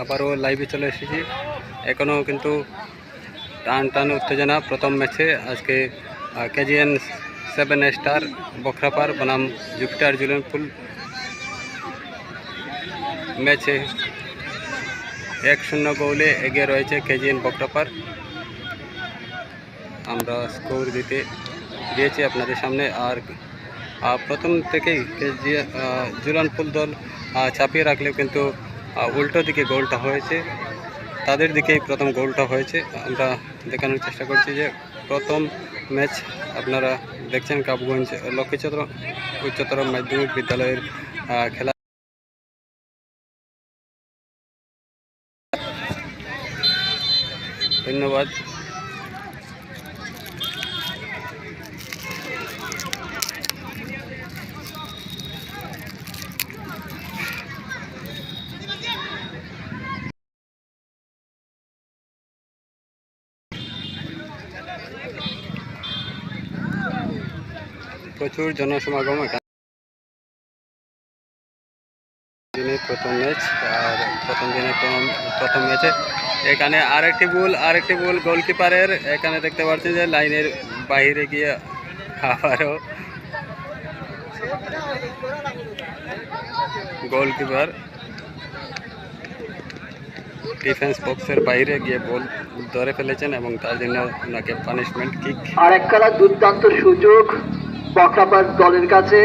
আবারও লাইভে চলে এসেছি। এখনও কিন্তু টান টান উত্তেজনা প্রথম ম্যাচে আজকে কেজিএন সেভেন স্টার বখরাপার বনাম জুপিটার জুলেনপুল ম্যাচে এক শূন্য গোলে এগিয়ে রয়েছে কেজিএন বখরাপার। আমরা স্কোর দিতে দিয়েছি আপনাদের সামনে। আর প্রথম থেকেই কেজি জুলানপুল দল চাপিয়ে রাখলেও কিন্তু উল্টো দিকে গোলটা হয়েছে। তাদের দিকেই প্রথম গোলটা হয়েছে। আমরা দেখানোর চেষ্টা করছি যে প্রথম ম্যাচ আপনারা দেখছেন কাবুগঞ্জ লক্ষ্মীচন্দ্র উচ্চতর মাধ্যমিক বিদ্যালয়ের খেলা। ধন্যবাদ। প্রচুর জনসমাগম এখানে। প্রথম ম্যাচ, আর প্রথম দিনের প্রথম ম্যাচে। এখানে আরেকটি গোল আরেকটি গোল গোলকিপারের। এখানে দেখতে পাচ্ছেন যে লাইনের বাইরে গিয়ে আবারও গোলকিপার। ডিফেন্স বক্সের বাইরে গিয়ে বল ধরে ফেলেছেন এবং তার জন্য ওনাকে পানিশমেন্ট কিক। আর একখানা দুর্দান্ত সুযোগ। বকরাপার দলের কাছে।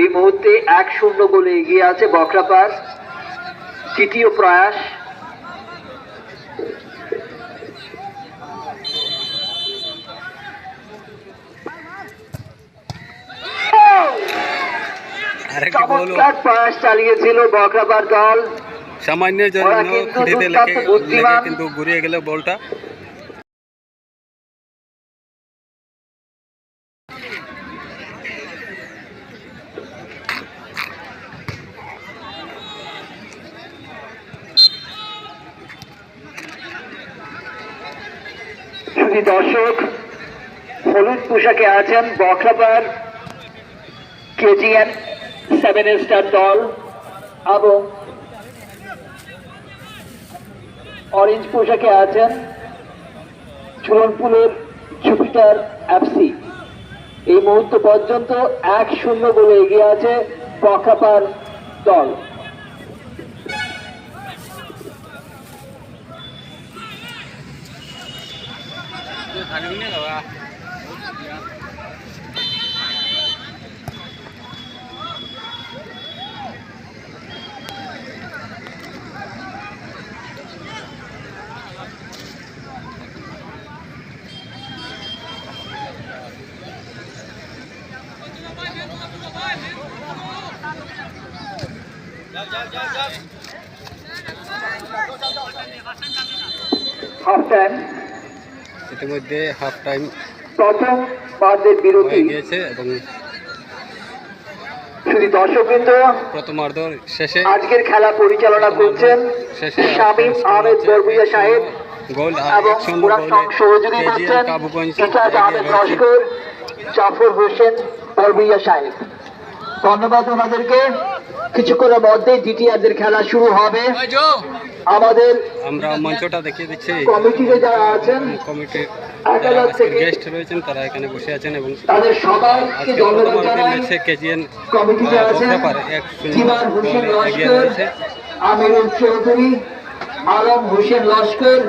এই মুহূর্তে এক শূন্য গোলে এগিয়ে আছে বকরাপার। তৃতীয় প্রয়াস। চমৎকার প্রয়াস চালিয়েছিল বকরাপার দল। সামান্যের জন্য। কিন্তু ঘুরিয়ে গেল বলটা। শুধু দর্শক, হলুদ পোশাকে আছেন বকরাপার কেজিএন সেভেন স্টার দল এবং অরেঞ্জ পোশাকে আছেন চুরনপুলের জুপিটার এফসি এই মুহূর্ত পর্যন্ত এক শূন্য বলে এগিয়ে আছে বকরাপার দল। 반응이 나와. Half 10. ইতিমধ্যে হাফ টাইম প্রথম বাদের বিরতি। হয়ে গিয়েছে এবং শুধু দর্শকবৃন্দ প্রথমার্ধ শেষে আজকের খেলা পরিচালনা করছেন শামীম আহমেদ বরবুইয়া সাহেব গোল আর এবং এক শূন্য সহযোগী করছেন কাবুগঞ্জ আহমেদ লস্কর জাফর হোসেন বরবুইয়া সাহেব। ধন্যবাদ ওনাদেরকে। কিছুক্ষণের মধ্যে দ্বিতীয়ার্ধের খেলা শুরু হবে। আমাদের আমরা মঞ্চটা দেখিয়ে দিচ্ছি। কমিটিতে যারা আছেন কমিটির গেস্ট রয়েছেন তারা এখানে বসে আছেন এবং তাদের সবাইকে ধন্যবাদ জানাই। কেজিএন কমিটিতে আছেন হোসেন লস্কর আমিরুল চৌধুরী আলম হোসেন লস্কর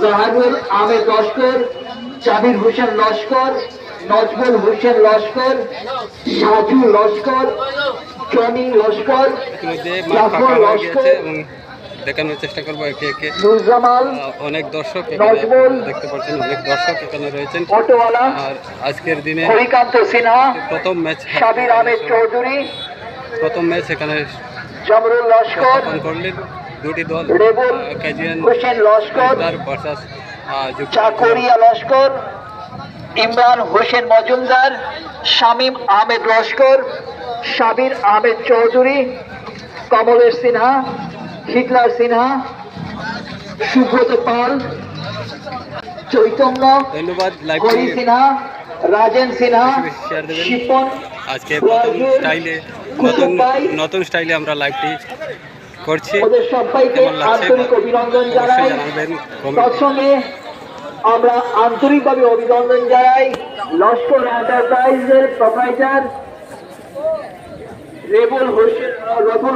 জাহানুর আহমেদ লস্কর জাবির হোসেন লস্কর নজমুল হোসেন লস্কর সাজু লস্কর জনি লস্কর জাফর লস্কর দেখানোর চেষ্টা করব একে একে। অনেক দর্শক এখানে দেখতে পাচ্ছেন অনেক দর্শক এখানে রয়েছেন। আর আজকের দিনে প্রথম ম্যাচ চৌধুরী প্রথম ম্যাচ এখানে করলেন দুটি দল ভার্সাস চাকরিয়া লস্কর ইমরান হোসেন মজুমদার শামীম আহমেদ লস্কর সাবির আহমেদ চৌধুরী কমলেশ সিনহা হিটলার সিনহা সুব্রত পাল চৈতন্য ধন্যবাদ হরি সিনহা রাজেন সিনহা শিপন আজকে প্রথম স্টাইলে নতুন নতুন স্টাইলে আমরা লাইভটি করছি। সবাইকে কেমন লাগছে? আন্তরিক অভিনন্দন জানাই। অবশ্যই জানাবেন আমরা আন্তরিকভাবে অভিনন্দন জানাই লস্কর এন্টারপ্রাইজের প্রোপাইটার রেবুল হোসেন রেবুল